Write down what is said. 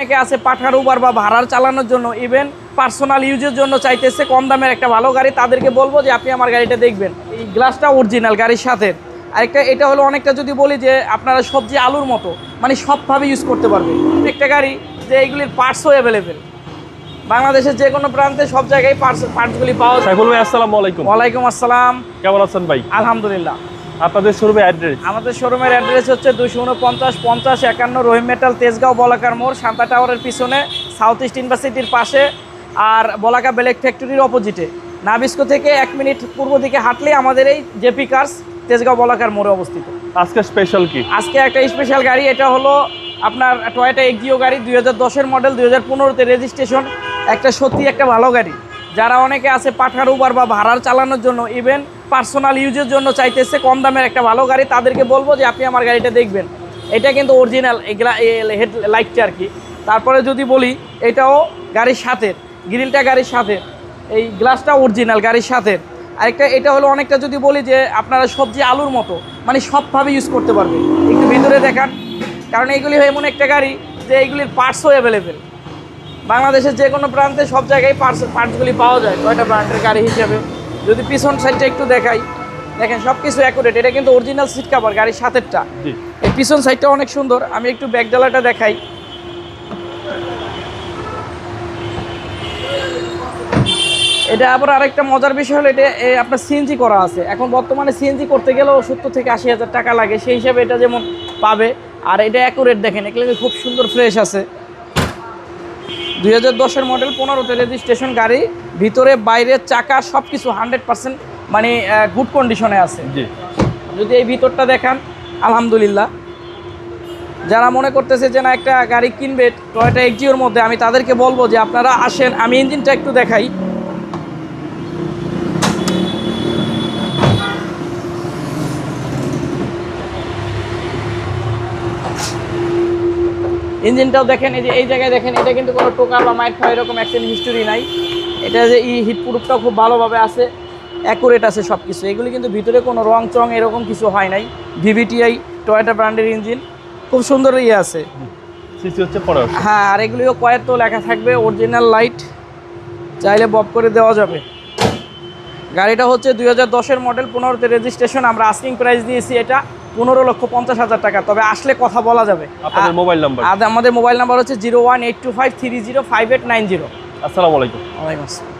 অনেকে আছে পাঠার উবার বা ভাড়ার চালানোর জন্য। ইভেন পার্সোনাল ইউজের জন্য চাইতেছে কম দামের একটা ভালো গাড়ি। তাদেরকে বলব যে আপনি আমার গাড়িটা দেখবেন। এই গ্লাসটা অরিজিনাল গাড়ির সাথে। আরেকটা এটা হলো অনেকটা যদি বলি যে আপনারা সবজি আলুর মতো মানে সবভাবে ইউজ করতে পারবেন একটা গাড়ি যে এইগুলির পার্টসও অ্যাভেলেবেল বাংলাদেশের যে কোনো প্রান্তে সব জায়গায় পার্টস পার্টসগুলি পাওয়া যায়। সাইফুল ভাই আসসালামু আলাইকুম। ওয়ালাইকুম আসসালাম। কেমন আছেন ভাই? আলহামদুলিল্লাহ। আপনাদের শোরুমের অ্যাড্রেস আমাদের শোরুমের অ্যাড্রেস হচ্ছে দুশো উনপঞ্চাশ পঞ্চাশ একান্ন রহিম মেটাল তেজগাঁও বলাকার মোড় শান্তা টাওয়ারের পিছনে সাউথ ইস্ট ইউনিভার্সিটির পাশে আর বলাকা বেলেক ফ্যাক্টরির অপোজিটে নাবিস্কো থেকে এক মিনিট পূর্ব দিকে হাঁটলেই আমাদের এই জেপি কার্স তেজগাঁও বলাকার মোড়ে অবস্থিত। আজকে স্পেশাল কি? আজকে একটা স্পেশাল গাড়ি এটা হলো আপনার টয়োটা এগিও গাড়ি দুই হাজার দশের মডেল দুই হাজার পনেরোতে রেজিস্ট্রেশন একটা সত্যি একটা ভালো গাড়ি। যারা অনেকে আছে পাঠার উবার বা ভাড়ার চালানোর জন্য ইভেন পার্সোনাল ইউজের জন্য চাইতেছে, কম দামের একটা ভালো গাড়ি, তাদেরকে বলব যে আপনি আমার গাড়িটা দেখবেন। এটা কিন্তু অরিজিনাল হেড, লাইটটা আর কি। তারপরে যদি বলি, এটাও গাড়ির সাথে গ্রিলটা গাড়ির সাথে, এই গ্লাসটা অরিজিনাল গাড়ির সাথে। আরেকটা, এটা হলো অনেকটা যদি বলি যে আপনারা সবজি আলুর মতো মানে সবভাবে ইউজ করতে পারবেন। একটু ভিতরে দেখান, কারণ এইগুলি এমন একটা গাড়ি যে এইগুলির পার্টসও অ্যাভেলেবেল বাংলাদেশের যে কোনো প্রান্তে সব জায়গায় পার্টস পার্টসগুলি পাওয়া যায়, কয়টা ব্র্যান্ডের গাড়ি হিসেবে। যদি পিছন সাইডটা একটু দেখাই দেখেন সব কিছু অ্যাকুরেট এটা কিন্তু অরিজিনাল সিট কাভার গাড়ির সাথেরটা। জি। এই পিছন সাইডটা অনেক সুন্দর। আমি একটু ব্যাক ডালাটা দেখাই। এটা আবার আরেকটা মজার বিষয় হলো এটা এ, আপনার সিএনজি করা আছে। এখন বর্তমানে সিএনজি করতে গেলেও সত্তর থেকে আশি হাজার টাকা লাগে। সেই হিসাবে এটা যেমন পাবে। আর এটা অ্যাকুরেট দেখেন এগুলো খুব সুন্দর ফ্রেশ আছে। দুই হাজার দশের মডেল পনেরোতে রেজিস্ট্রেশন গাড়ি ভিতরে বাইরে চাকা সব কিছু হান্ড্রেড পার্সেন্ট মানে গুড কন্ডিশনে আছে। যদি এই ভিতরটা দেখান আলহামদুলিল্লাহ। যারা মনে করতেছে যে না একটা গাড়ি কিনবে টয়টা এক্সিওর মধ্যে আমি তাদেরকে বলব যে আপনারা আসেন আমি ইঞ্জিনটা একটু দেখাই। ইঞ্জিনটাও দেখেন এই যে এই জায়গায় দেখেন এটা কিন্তু কোনো টোকা বা মাইট খাওয়া এরকম অ্যাক্সিডেন্ট হিস্টোরি নাই। এটা যে ই হিট প্রুফটাও খুব ভালোভাবে আছে অ্যাকুরেট আছে সব কিছু এগুলি কিন্তু ভিতরে কোনো রং চং এরকম কিছু হয় নাই। ভিভিটিআই টয়োটা ব্র্যান্ডের ইঞ্জিন খুব সুন্দর ইয়ে আছে। হ্যাঁ আর এগুলিও কয়ের তো লেখা থাকবে অরিজিনাল লাইট চাইলে বব করে দেওয়া যাবে। গাড়িটা হচ্ছে দুই হাজার দশের মডেল পনেরোতে রেজিস্ট্রেশন আমরা আস্কিং প্রাইস দিয়েছি এটা। পনেরো লক্ষ পঞ্চাশ হাজার টাকা। তবে আসলে কথা বলা যাবে। আপনাদের মোবাইল নাম্বার? আর আমাদের মোবাইল নাম্বার হচ্ছে zero one eight two five three zero five eight nine zero. আসসালামু আলাইকুম। ওয়ালাইকুম আসসালাম।